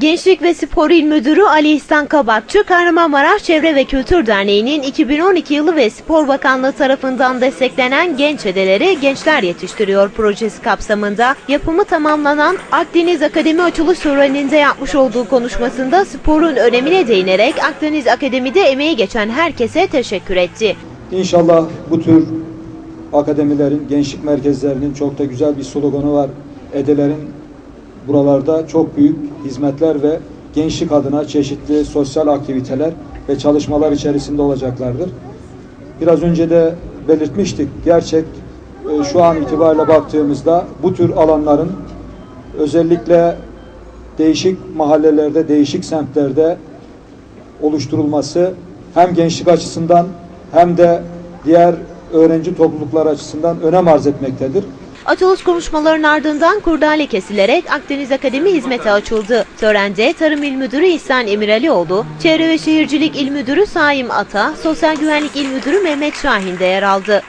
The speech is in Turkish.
Gençlik ve Spor İl Müdürü Ali İhsan Kabakçı, Kahramanmaraş Çevre ve Kültür Derneği'nin 2012 yılı ve Spor Bakanlığı tarafından desteklenen Genç Edeleri Gençler Yetiştiriyor projesi kapsamında yapımı tamamlanan Akdeniz Akademi açılış töreninde yapmış olduğu konuşmasında sporun önemine değinerek Akdeniz Akademi'de emeği geçen herkese teşekkür etti. İnşallah bu tür akademilerin, gençlik merkezlerinin çok da güzel bir sloganı var. Edelerin buralarda çok büyük hizmetler ve gençlik adına çeşitli sosyal aktiviteler ve çalışmalar içerisinde olacaklardır. Biraz önce de belirtmiştik. Gerçek e, şu an itibariyle baktığımızda bu tür alanların özellikle değişik mahallelerde, değişik semtlerde oluşturulması hem gençlik açısından hem de diğer öğrenci toplulukları açısından önem arz etmektedir. Açılış konuşmalarının ardından kurdale kesilerek Akdeniz Akademi hizmete açıldı. Törende Tarım İl Müdürü İhsan Emiralioğlu, Çevre ve Şehircilik İl Müdürü Saim Ata, Sosyal Güvenlik İl Müdürü Mehmet Şahin de yer aldı.